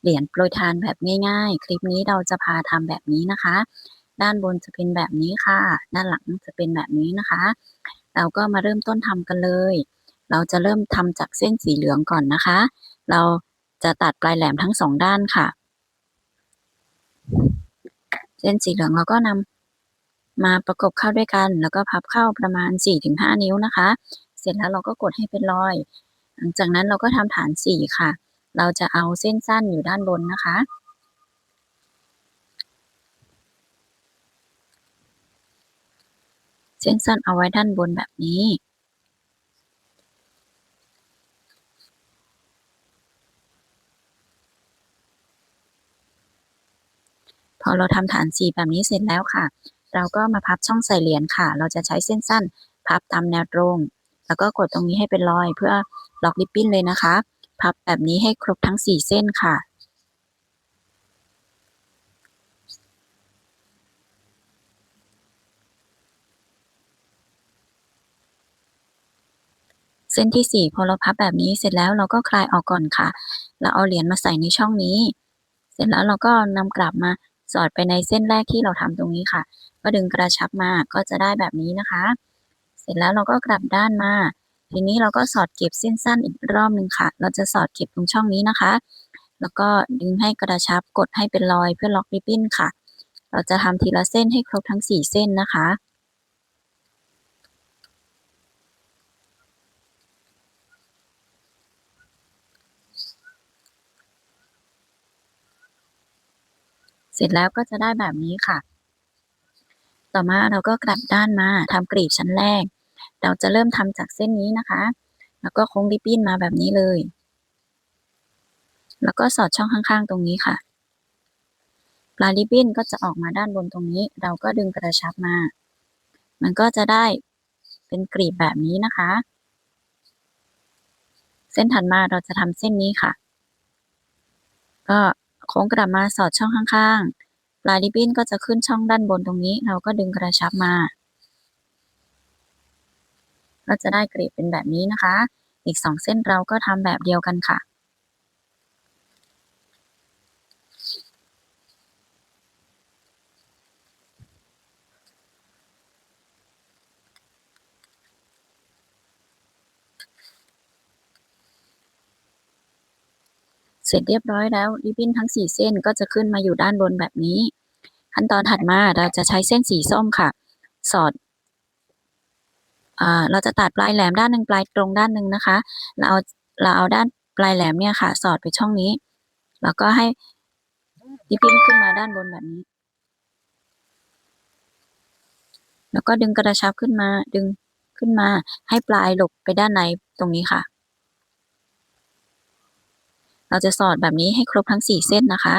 เหรียญโปรยทานแบบง่ายๆ คลิปนี้เราจะพาทำแบบนี้นะคะ ด้านบนจะเป็นแบบนี้ค่ะ ด้านหลังจะเป็นแบบนี้นะคะ เราก็มาเริ่มต้นทำกันเลย เราจะเริ่มทำจากเส้นสีเหลืองก่อนนะคะ เราจะตัดปลายแหลมทั้งสองด้านค่ะ เส้นสีเหลืองเราก็นำมาประกบเข้าด้วยกัน แล้วก็พับเข้าประมาณ 4-5 นิ้วนะคะ เสร็จแล้วเราก็กดให้เป็นรอย หลังจากนั้นเราก็ทำฐานสี่ค่ะ เราจะเอาเส้นสั้นอยู่ด้านบนนะคะ เส้นสั้นเอาไว้ด้านบนแบบนี้ พอเราทำฐานสี่แบบนี้เสร็จแล้วค่ะ เราก็มาพับช่องใส่เหรียญค่ะ เราจะใช้เส้นสั้นพับตามแนวตรง แล้วก็กดตรงนี้ให้เป็นรอยเพื่อล็อกริบบิ้นเลยนะคะ พับแบบนี้ให้ครบทั้งสี่เส้นค่ะ เส้นที่สี่พอเราพับแบบนี้เสร็จแล้วเราก็คลายออกก่อนค่ะ เราเอาเหรียญมาใส่ในช่องนี้ เสร็จแล้วเราก็นำกลับมาสอดไปในเส้นแรกที่เราทำตรงนี้ค่ะ ก็ดึงกระชับมาก็จะได้แบบนี้นะคะ เสร็จแล้วเราก็กลับด้านมา ทีนี้เราก็สอดเก็บเส้นสั้นอีกรอบหนึ่งค่ะ เราจะสอดเก็บตรงช่องนี้นะคะ แล้วก็ดึงให้กระชับกดให้เป็นรอยเพื่อล็อกริบบิ้นค่ะ เราจะทำทีละเส้นให้ครบทั้งสี่เส้นนะคะเสร็จแล้วก็จะได้แบบนี้ค่ะ ต่อมาเราก็กลับด้านมาทำกรีบชั้นแรก เราจะเริ่มทำจากเส้นนี้นะคะ แล้วก็โค้งริบบิ้นมาแบบนี้เลย แล้วก็สอดช่องข้างๆ ตรงนี้ค่ะ ปลายริบบิ้นก็จะออกมาด้านบนตรงนี้ เราก็ดึงกระชับมา มันก็จะได้เป็นกรีบแบบนี้นะคะ เส้นถัดมาเราจะทำเส้นนี้ค่ะ ก็โค้งกลับมาสอดช่องข้างๆ ปลายริบบิ้นก็จะขึ้นช่องด้านบนตรงนี้ เราก็ดึงกระชับมา ก็จะได้กรีบเป็นแบบนี้นะคะ อีกสองเส้นเราก็ทำแบบเดียวกันค่ะ เสร็จเรียบร้อยแล้วริบบิ้นทั้งสี่เส้นก็จะขึ้นมาอยู่ด้านบนแบบนี้ ขั้นตอนถัดมาเราจะใช้เส้นสีส้มค่ะ สอด เราจะตัดปลายแหลมด้านหนึ่งปลายตรงด้านหนึ่งนะคะ เราเอาเราเอาด้านปลายแหลมเนี่ยค่ะ สอดไปช่องนี้ แล้วก็ให้ริบบิ้นขึ้นมาด้านบนแบบนี้ แล้วก็ดึงกระชับขึ้นมาดึงขึ้นมา ให้ปลายหลบไปด้านในตรงนี้ค่ะ เราจะสอดแบบนี้ให้ครบทั้งสี่เส้นนะคะ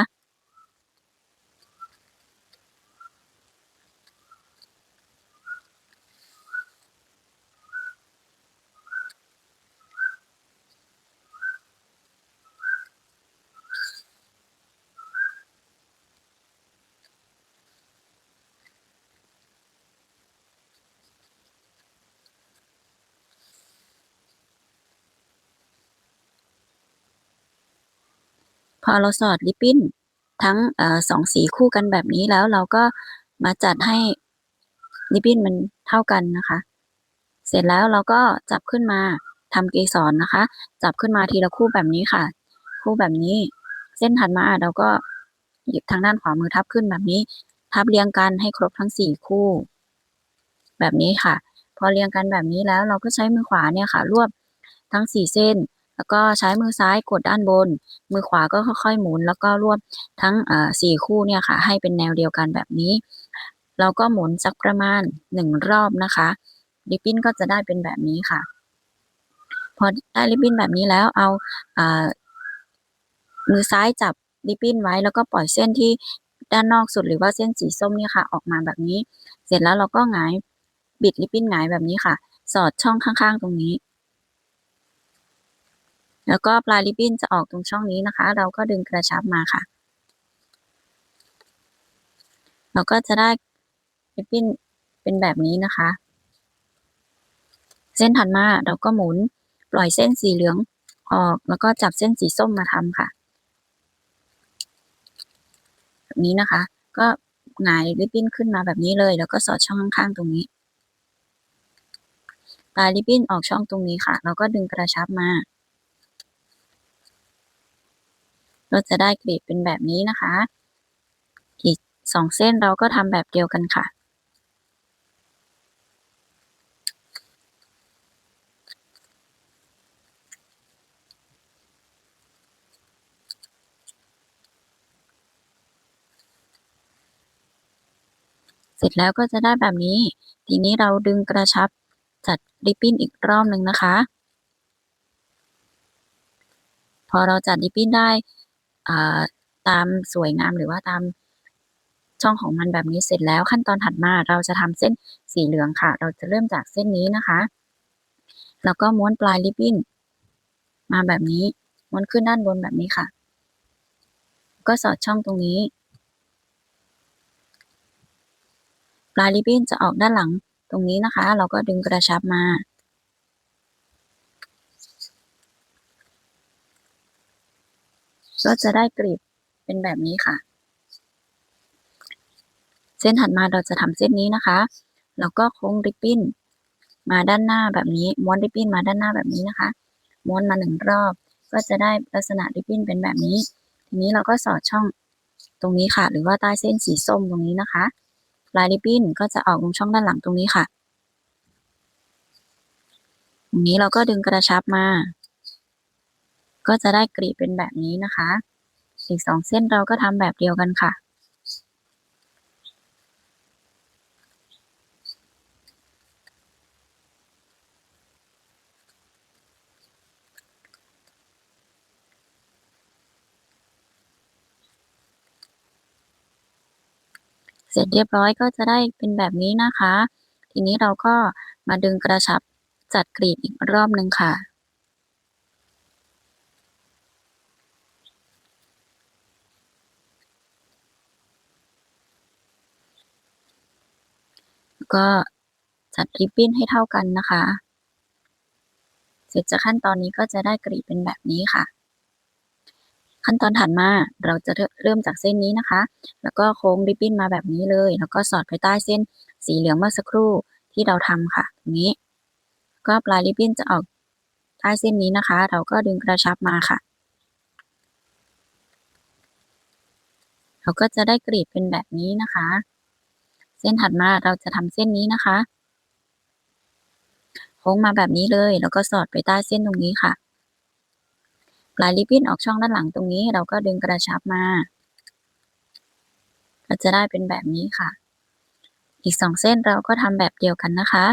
อเราสอดริบบิ้นทั้งอสองสีคู่กันแบบนี้แล้วเราก็มาจัดให้ริบบิ้นมันเท่ากันนะคะ เสร็จแล้วเราก็จับขึ้นมาทำเกสรนะคะ จับขึ้นมาทีละคู่แบบนี้ค่ะ คู่แบบนี้ เส้นถัดมาเราก็หยิบทางด้านขวามือทับขึ้นแบบนี้ ทับเรียงกันให้ครบทั้งสี่คู่ แบบนี้ค่ะ พอเรียงกันแบบนี้แล้วเราก็ใช้มือขวาเนี่ยค่ะ รวบทั้งสี่เส้น แล้วก็ใช้มือซ้ายกดด้านบน มือขวาก็ค่อยๆหมุน แล้วก็รวบทั้งสี่คู่เนี่ยค่ะ ให้เป็นแนวเดียวกันแบบนี้ เราก็หมุนสักประมาณหนึ่งรอบนะคะริบบิ้นก็จะได้เป็นแบบนี้ค่ะ พอได้ริบบิ้นแบบนี้แล้วเอาอามือซ้ายจับริบบิ้นไว้ แล้วก็ปล่อยเส้นที่ด้านนอกสุดหรือว่าเส้นสีส้มเนี่ยค่ะ ออกมาแบบนี้ เสร็จแล้วเราก็หงายบิดริบบิ้นหงายแบบนี้ค่ะ สอดช่องข้างๆตรงนี้ แล้วก็ปลายริบบิ้นจะออกตรงช่องนี้นะคะ เราก็ดึงกระชับมาค่ะ เราก็จะได้ริบบิ้นเป็นแบบนี้นะคะ เส้นถัดมาเราก็หมุนปล่อยเส้นสีเหลืองออก แล้วก็จับเส้นสีส้มมาทำค่ะ แบบนี้นะคะ ก็หงายริบบิ้นขึ้นมาแบบนี้เลย แล้วก็สอดช่องข้างๆตรงนี้ปลายริบบิ้นออกช่องตรงนี้ค่ะ เราก็ดึงกระชับมา เราจะได้กรีบเป็นแบบนี้นะคะ อีกสองเส้นเราก็ทำแบบเดียวกันค่ะ เสร็จแล้วก็จะได้แบบนี้ ทีนี้เราดึงกระชับจัดริบบิ้นอีกรอบหนึ่งนะคะ พอเราจัดริบบิ้นได้ ตามสวยงามหรือว่าตามช่องของมันแบบนี้เสร็จแล้วขั้นตอนถัดมาเราจะทำเส้นสีเหลืองค่ะ เราจะเริ่มจากเส้นนี้นะคะ แล้วก็ม้วนปลายริบบิ้นมาแบบนี้ม้วนขึ้นด้านบนแบบนี้ค่ะ ก็สอดช่องตรงนี้ ปลายริบบิ้นจะออกด้านหลังตรงนี้นะคะ เราก็ดึงกระชับมา ก็จะได้กรีบเป็นแบบนี้ค่ะ เส้นถัดมาเราจะทำเส้นนี้นะคะ แล้วก็โค้งริบบิ้นมาด้านหน้าแบบนี้ ม้วนริบบิ้นมาด้านหน้าแบบนี้นะคะ ม้วนมาหนึ่งรอบ ก็จะได้ลักษณะริบบิ้นเป็นแบบนี้ ทีนี้เราก็สอดช่องตรงนี้ค่ะ หรือว่าใต้เส้นสีส้มตรงนี้นะคะ ลายริบบิ้นก็จะออกตรงช่องด้านหลังตรงนี้ค่ะ ตรงนี้เราก็ดึงกระชับมา ก็จะได้กรีบเป็นแบบนี้นะคะ อีกสองเส้นเราก็ทำแบบเดียวกันค่ะ เสร็จเรียบร้อยก็จะได้เป็นแบบนี้นะคะ ทีนี้เราก็มาดึงกระชับจัดกรีบอีกรอบหนึ่งค่ะ ก็จัดริบบิ้นให้เท่ากันนะคะ เสร็จจากขั้นตอนนี้ก็จะได้กรีบเป็นแบบนี้ค่ะ ขั้นตอนถัดมาเราจะเริ่มจากเส้นนี้นะคะ แล้วก็โค้งริบบิ้นมาแบบนี้เลย แล้วก็สอดไปใต้เส้นสีเหลืองเมื่อสักครู่ที่เราทำค่ะตรงนี้ ก็ปลายริบบิ้นจะออกใต้เส้นนี้นะคะ เราก็ดึงกระชับมาค่ะ เราก็จะได้กรีบเป็นแบบนี้นะคะ เส้นถัดมาเราจะทำเส้นนี้นะคะ โค้งมาแบบนี้เลย แล้วก็สอดไปใต้เส้นตรงนี้ค่ะ ปลายริบบิ้นออกช่องด้านหลังตรงนี้ เราก็ดึงกระชับมา ก็จะได้เป็นแบบนี้ค่ะ อีกสองเส้นเราก็ทำแบบเดียวกันนะคะ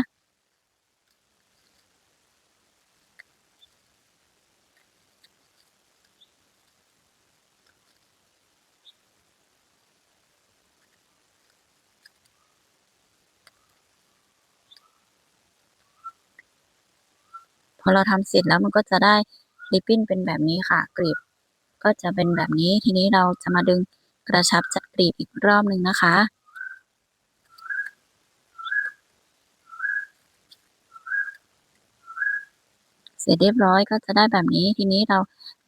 อเราทำเสร็จแล้วมันก็จะได้ริบบิ้นเป็นแบบนี้ค่ะกรีบก็จะเป็นแบบนี้ทีนี้เราจะมาดึงกระชับจัดกรีบอีกรอบหนึ่งนะคะ เสร็จเรียบร้อยก็จะได้แบบนี้ทีนี้เรา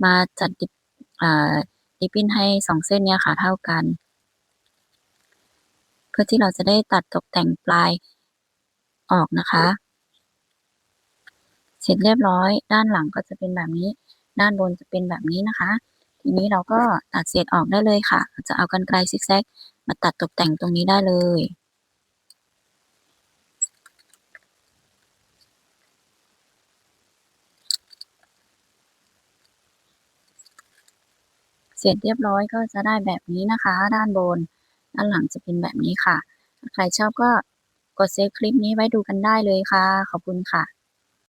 มาจัดริบอ่าริบบิ้นให้สองเส้นเนี้ยค่ะเท่ากัน เพื่อที่เราจะได้ตัดตกแต่งปลายออกนะคะ ร็จเรียบร้อย ด้านหลังก็จะเป็นแบบนี้ ด้านบนจะเป็นแบบนี้นะคะ ทีนี้เราก็ตัดเศษออกได้เลยค่ะ จะเอากรรไกรซิกแซกมาตัดตกแต่งตรงนี้ได้เลยเสร็จเรียบร้อยก็จะได้แบบนี้นะคะ ด้านบน ด้านหลังจะเป็นแบบนี้ค่ะถ้าใครชอบก็กดเซฟคลิปนี้ไว้ดูกันได้เลยค่ะ ขอบคุณค่ะ